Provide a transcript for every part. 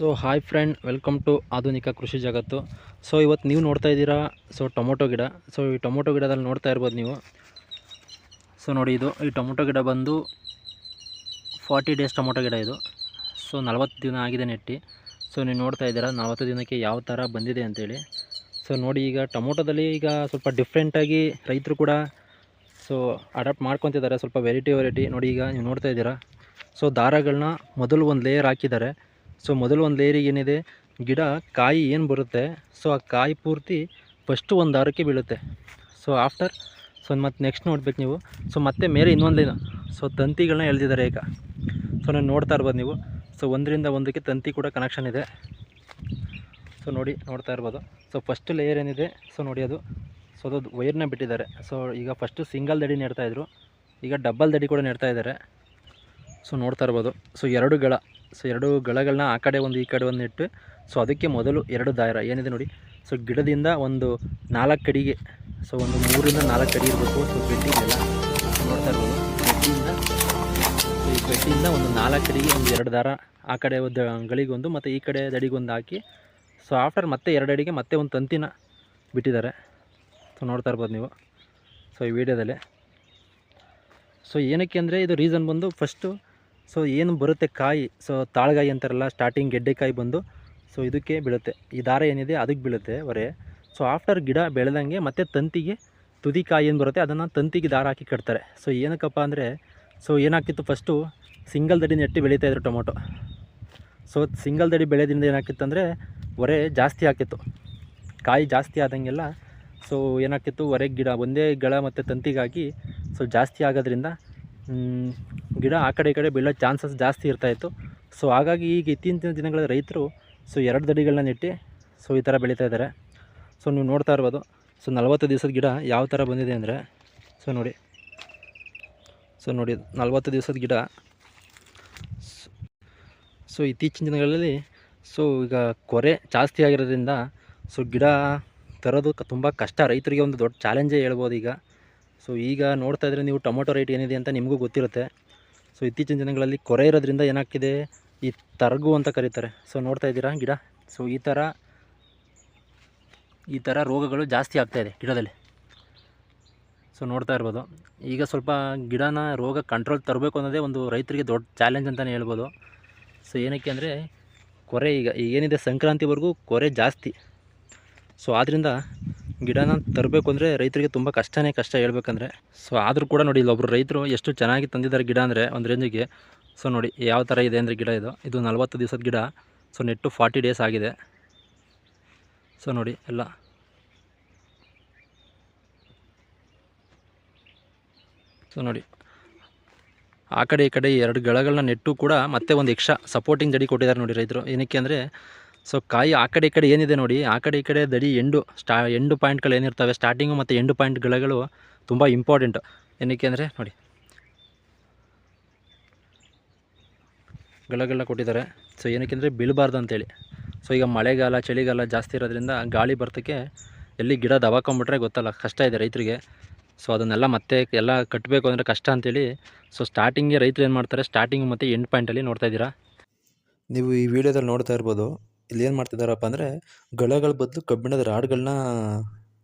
So hi friend, welcome to ಆಧುನಿಕ ಕೃಷಿ ಜಗತ್ತು. ಸೊ ಇವತ್ತು ನೀವು ನೋಡ್ತಾ ಇದ್ದೀರಾ, ಸೊ ಟೊಮೊಟೊ ಗಿಡ. ಸೊ ಈ ಟೊಮೊಟೊ ಗಿಡದಲ್ಲಿ ನೋಡ್ತಾ ಇರ್ಬೋದು ನೀವು. ಸೊ ನೋಡಿ ಇದು, ಈ ಟೊಮೊಟೊ ಗಿಡ ಬಂದು ಫಾರ್ಟಿ ಡೇಸ್ ಟೊಮೊಟೊ ಗಿಡ ಇದು. ಸೊ ನಲವತ್ತು ದಿನ ಆಗಿದೆ ನೆಟ್ಟಿ. ಸೊ ನೀವು ನೋಡ್ತಾ ಇದ್ದೀರಾ, ನಲವತ್ತು ದಿನಕ್ಕೆ ಯಾವ ಥರ ಬಂದಿದೆ ಅಂತೇಳಿ. ಸೊ ನೋಡಿ ಈಗ ಟೊಮೊಟೊದಲ್ಲಿ ಈಗ ಸ್ವಲ್ಪ ಡಿಫ್ರೆಂಟಾಗಿ ರೈತರು ಕೂಡ ಸೊ ಅಡಾಪ್ಟ್ ಮಾಡ್ಕೊತಿದ್ದಾರೆ, ಸ್ವಲ್ಪ ವೆರೈಟಿ ವೆರೈಟಿ ನೋಡಿ ಈಗ ನೀವು ನೋಡ್ತಾ ಇದ್ದೀರಾ. ಸೊ ದಾರಗಳನ್ನ ಮೊದಲು ಒಂದು ಲೇಯರ್ ಹಾಕಿದ್ದಾರೆ. ಸೊ ಮೊದಲು ಒಂದು ಲೇಯರಿಗೆ ಏನಿದೆ? ಗಿಡ, ಕಾಯಿ ಏನು ಬರುತ್ತೆ? ಸೊ ಆ ಕಾಯಿ ಪೂರ್ತಿ ಫಸ್ಟು ಒಂದು ದಾರಕ್ಕೆ ಬೀಳುತ್ತೆ. ಸೊ ಆಫ್ಟರ್ ಸೊ ಮತ್ತು ನೆಕ್ಸ್ಟ್ ನೋಡ್ಬೇಕು ನೀವು. ಸೊ ಮತ್ತೆ ಮೇಲೆ ಇನ್ನೊಂದು ಲೈನು ಸೊ ತಂತಿಗಳನ್ನ ಎಳೆದಿದ್ದಾರೆ ಈಗ. ಸೊ ನಾನು ನೋಡ್ತಾ ಇರ್ಬೋದು ನೀವು. ಸೊ ಒಂದರಿಂದ ಒಂದಕ್ಕೆ ತಂತಿ ಕೂಡ ಕನೆಕ್ಷನ್ ಇದೆ. ಸೊ ನೋಡಿ, ನೋಡ್ತಾ ಇರ್ಬೋದು. ಸೊ ಫಸ್ಟ್ ಲೇಯರ್ ಏನಿದೆ? ಸೊ ನೋಡಿ ಅದು. ಸೊ ಅದು ವೈರ್ನ ಬಿಟ್ಟಿದ್ದಾರೆ. ಸೊ ಈಗ ಫಸ್ಟು ಸಿಂಗಲ್ ದಡಿ ನೆಡ್ತಾಯಿದ್ರು ಈಗ ಡಬಲ್ ದಡಿ ಕೂಡ ನೆಡ್ತಾ ಇದ್ದಾರೆ. ಸೊ ನೋಡ್ತಾ ಇರ್ಬೋದು. ಸೊ ಎರಡು ಗಳ. ಸೊ ಎರಡು ಗಳಗಳನ್ನ ಆ ಕಡೆ ಒಂದು ಈ ಕಡೆ ಒಂದು ಇಟ್ಟು ಸೊ ಅದಕ್ಕೆ ಮೊದಲು ಎರಡು ದಾರ. ಏನಿದೆ ನೋಡಿ? ಸೊ ಗಿಡದಿಂದ ಒಂದು ನಾಲ್ಕು ಅಡಿಗೆ ಸೊ ಒಂದು ಮೂರಿಂದ ನಾಲ್ಕು ಅಡಿ ಇರಬೇಕು. ಸೊ ಬೆಡ್ಡಿಗೆಲ್ಲ ನೋಡ್ತಾ ಇರ್ಬೋದು. ಬೆಟ್ಟಿಯಿಂದ ಸೊ ಈ ಬೆಟ್ಟಿಯಿಂದ ಒಂದು ನಾಲ್ಕು ಅಡಿಗೆ ಒಂದು ಎರಡು ದಾರ ಆ ಕಡೆ ಒಂದು ಗಳಿಗೊಂದು ಮತ್ತು ಈ ಕಡೆ ದಡಿಗೊಂದು ಹಾಕಿ ಸೊ ಆಫ್ಟರ್ ಮತ್ತೆ ಎರಡು ಅಡಿಗೆ ಮತ್ತೆ ಒಂದು ತಂತಿನ ಬಿಟ್ಟಿದ್ದಾರೆ. ಸೊ ನೋಡ್ತಾ ಇರ್ಬೋದು ನೀವು. ಸೊ ಈ ವಿಡಿಯೋದಲ್ಲಿ. ಸೊ ಏನಕ್ಕೆ ಅಂದರೆ ಇದು ರೀಸನ್ ಬಂದು ಫಸ್ಟು ಸೊ ಏನು ಬರುತ್ತೆ ಕಾಯಿ, ಸೊ ತಾಳ್ಗಾಯಿ ಅಂತಾರಲ್ಲ ಸ್ಟಾರ್ಟಿಂಗ್ ಗೆಡ್ಡೆಕಾಯಿ ಬಂದು, ಸೊ ಇದಕ್ಕೆ ಬೀಳುತ್ತೆ. ಈ ದಾರ ಏನಿದೆ, ಅದಕ್ಕೆ ಬೀಳುತ್ತೆ ಹೊರೆ. ಸೊ ಆಫ್ಟರ್ ಗಿಡ ಬೆಳೆದಂಗೆ ಮತ್ತೆ ತಂತಿಗೆ ತುದಿ ಕಾಯಿ ಏನು ಬರುತ್ತೆ, ಅದನ್ನು ತಂತಿಗೆ ದಾರ ಹಾಕಿ ಕಟ್ತಾರೆ. ಸೊ ಏನಕ್ಕಪ್ಪ ಅಂದರೆ, ಸೊ ಏನಾಗ್ತಿತ್ತು ಫಸ್ಟು ಸಿಂಗಲ್ ದಡಿ ನೆಟ್ಟು ಬೆಳೀತಾಯಿದ್ರು ಟೊಮೊಟೊ. ಸೊ ಸಿಂಗಲ್ ದಡಿ ಬೆಳೆದಿಂದ ಏನಾಗ್ತಿತ್ತು ಅಂದರೆ, ಹೊರೆ ಜಾಸ್ತಿ ಆಗ್ತಿತ್ತು. ಕಾಯಿ ಜಾಸ್ತಿ ಆದಂಗೆಲ್ಲ, ಸೊ ಏನಾಗ್ತಿತ್ತು ಹೊರಗೆ ಗಿಡ ಒಂದೇ ಗಳ ಮತ್ತು ತಂತಿಗಾಗಿ, ಸೊ ಜಾಸ್ತಿ ಆಗೋದ್ರಿಂದ ಗಿಡ ಆ ಕಡೆ ಈ ಕಡೆ ಬೀಳೋ ಚಾನ್ಸಸ್ ಜಾಸ್ತಿ ಇರ್ತಾಯಿತ್ತು ಸೊ ಹಾಗಾಗಿ ಈಗ ಇತ್ತೀಚಿನ ದಿನಗಳ ರೈತರು ಸೊ ಎರಡು ದಡಿಗಳನ್ನ ನೆಟ್ಟು ಸೊ ಈ ಥರ ಬೆಳೀತಾ ಇದ್ದಾರೆ. ಸೊ ನೀವು ನೋಡ್ತಾ ಇರ್ಬೋದು. ಸೊ ನಲವತ್ತು ದಿವಸದ ಗಿಡ ಯಾವ ಥರ ಬಂದಿದೆ ಅಂದರೆ ಸೊ ನೋಡಿ. ಸೊ ನೋಡಿ, ನಲವತ್ತು ದಿವಸದ ಗಿಡ. ಸೊ ಇತ್ತೀಚಿನ ದಿನಗಳಲ್ಲಿ ಸೊ ಈಗ ಕೊರೆ ಜಾಸ್ತಿ ಆಗಿರೋದ್ರಿಂದ ಸೊ ಗಿಡ ತರೋದು ತುಂಬ ಕಷ್ಟ. ರೈತರಿಗೆ ಒಂದು ದೊಡ್ಡ ಚಾಲೆಂಜೇ ಹೇಳ್ಬೋದು ಈಗ. ಸೊ ಈಗ ನೋಡ್ತಾ ಇದ್ರೆ ನೀವು ಟೊಮೊಟೊ ರೇಟ್ ಏನಿದೆ ಅಂತ ನಿಮಗೂ ಗೊತ್ತಿರುತ್ತೆ. ಸೊ ಇತ್ತೀಚಿನ ದಿನಗಳಲ್ಲಿ ಕೊರೆ ಇರೋದ್ರಿಂದ ಏನಾಗ್ತಿದೆ? ಈ ತರಗು ಅಂತ ಕರೀತಾರೆ. ಸೊ ನೋಡ್ತಾ ಇದ್ದೀರಾ ಗಿಡ? ಸೊ ಈ ಥರ ಈ ಥರ ರೋಗಗಳು ಜಾಸ್ತಿ ಆಗ್ತಾಯಿದೆ ಗಿಡದಲ್ಲಿ. ಸೊ ನೋಡ್ತಾ ಇರ್ಬೋದು. ಈಗ ಸ್ವಲ್ಪ ಗಿಡನ ರೋಗ ಕಂಟ್ರೋಲ್ ತರಬೇಕು ಅನ್ನೋದೇ ಒಂದು ರೈತರಿಗೆ ದೊಡ್ಡ ಚಾಲೆಂಜ್ ಅಂತಲೇ ಹೇಳ್ಬೋದು. ಸೊ ಏನಕ್ಕೆ ಅಂದರೆ ಕೊರೆ ಈಗ ಏನಿದೆ ಸಂಕ್ರಾಂತಿವರೆಗೂ ಕೊರೆ ಜಾಸ್ತಿ. ಸೊ ಆದ್ದರಿಂದ ಗಿಡನ ತರಬೇಕು ಅಂದರೆ ರೈತರಿಗೆ ತುಂಬ ಕಷ್ಟನೇ ಕಷ್ಟ ಹೇಳ್ಬೇಕಂದ್ರೆ. ಸೊ ಆದರೂ ಕೂಡ ನೋಡಿ, ಇಲ್ಲೊಬ್ರು ರೈತರು ಎಷ್ಟು ಚೆನ್ನಾಗಿ ತಂದಿದ್ದಾರೆ ಗಿಡ ಅಂದರೆ ಒಂದು ರೇಂಜಿಗೆ ಸೊ ನೋಡಿ, ಯಾವ ಥರ ಇದೆ ಅಂದರೆ ಗಿಡ ಇದು. ಇದು ನಲ್ವತ್ತು ದಿವಸದ ಗಿಡ. ಸೊ ನೆಟ್ಟು ಫಾರ್ಟಿ ಡೇಸ್ ಆಗಿದೆ. ಸೊ ನೋಡಿ, ಎಲ್ಲ. ಸೊ ನೋಡಿ, ಆ ಕಡೆ ಈ ಕಡೆ ಎರಡು ಗಿಡಗಳನ್ನ ನೆಟ್ಟು ಕೂಡ ಮತ್ತೆ ಒಂದು ಎಕ್ಸ್ಟ್ರಾ ಸಪೋರ್ಟಿಂಗ್ ಜಡಿ ಕೊಟ್ಟಿದ್ದಾರೆ ನೋಡಿ ರೈತರು. ಏನಕ್ಕೆ ಅಂದರೆ ಸೊ ಕಾಯಿ ಆ ಕಡೆ ಈ ಕಡೆ ಏನಿದೆ ನೋಡಿ, ಆ ಕಡೆ ಈ ಕಡೆ ದಡಿ ಎಂಡು ಸ್ಟಾ, ಎಂಡು ಪಾಯಿಂಟ್ಗಳು ಏನಿರ್ತವೆ ಸ್ಟಾರ್ಟಿಂಗು ಮತ್ತು ಎಂಡು ಗಿಡಗಳು ತುಂಬ ಇಂಪಾರ್ಟೆಂಟ್ ಏನಕ್ಕೆ ಅಂದರೆ ನೋಡಿ. ಗಿಡಗಳನ್ನ ಕೊಟ್ಟಿದ್ದಾರೆ. ಸೊ ಏನಕ್ಕೆ ಅಂದರೆ ಬೀಳಬಾರ್ದು ಅಂತೇಳಿ. ಸೊ ಈಗ ಮಳೆಗಾಲ, ಚಳಿಗಾಲ ಜಾಸ್ತಿ ಇರೋದ್ರಿಂದ ಗಾಳಿ ಬರ್ತಕ್ಕೆ ಎಲ್ಲಿ ಗಿಡ ದವಾಕೊಂಬಿಟ್ರೆ ಗೊತ್ತಲ್ಲ, ಕಷ್ಟ ಇದೆ ರೈತರಿಗೆ. ಸೊ ಅದನ್ನೆಲ್ಲ ಮತ್ತೆ ಎಲ್ಲ ಕಟ್ಟಬೇಕು ಅಂದರೆ ಕಷ್ಟ ಅಂತೇಳಿ. ಸೊ ಸ್ಟಾರ್ಟಿಂಗ್ಗೆ ರೈತರು ಏನು ಮಾಡ್ತಾರೆ ಸ್ಟಾರ್ಟಿಂಗ್ ಮತ್ತು ಎಂಡ್ ಪಾಯಿಂಟಲ್ಲಿ ನೋಡ್ತಾ ಇದ್ದೀರಾ. ನೀವು ಈ ವಿಡಿಯೋದಲ್ಲಿ ನೋಡ್ತಾ ಇರ್ಬೋದು ಇಲ್ಲಿ ಏನು ಮಾಡ್ತಿದ್ದಾರಪ್ಪ ಅಂದರೆ ಗಳಗಳ ಬದಲು ಕಬ್ಬಿಣದ ರಾಡ್ಗಳನ್ನ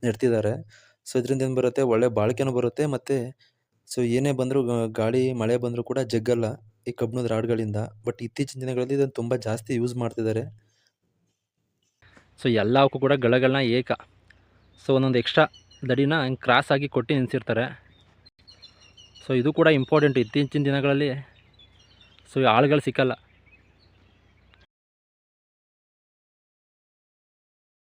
ನೆಡ್ತಿದ್ದಾರೆ ಸೊ ಇದರಿಂದ ಏನು ಬರುತ್ತೆ? ಒಳ್ಳೆ ಬಾಳಿಕೆನೂ ಬರುತ್ತೆ ಮತ್ತು ಸೊ ಏನೇ ಬಂದರೂ ಗಾಳಿ, ಮಳೆ ಬಂದರೂ ಕೂಡ ಜಗ್ಗಲ್ಲ ಈ ಕಬ್ಬಿಣದ ರಾಡ್ಗಳಿಂದ. ಬಟ್ ಇತ್ತೀಚಿನ ದಿನಗಳಲ್ಲಿ ಇದನ್ನು ತುಂಬ ಜಾಸ್ತಿ ಯೂಸ್ ಮಾಡ್ತಿದ್ದಾರೆ ಸೊ ಎಲ್ಲವಕ್ಕೂ ಕೂಡ ಗಳಗಳನ್ನ ಏಕ. ಸೊ ಒಂದೊಂದು ಎಕ್ಸ್ಟ್ರಾ ದಡಿನ ಕ್ರಾಸ್ ಆಗಿ ಕೊಟ್ಟು ನಿಲ್ಲಿಸಿರ್ತಾರೆ ಸೊ ಇದು ಕೂಡ ಇಂಪಾರ್ಟೆಂಟ್ ಇತ್ತೀಚಿನ ದಿನಗಳಲ್ಲಿ. ಸೊ ಆಳುಗಳು ಸಿಕ್ಕಲ್ಲ.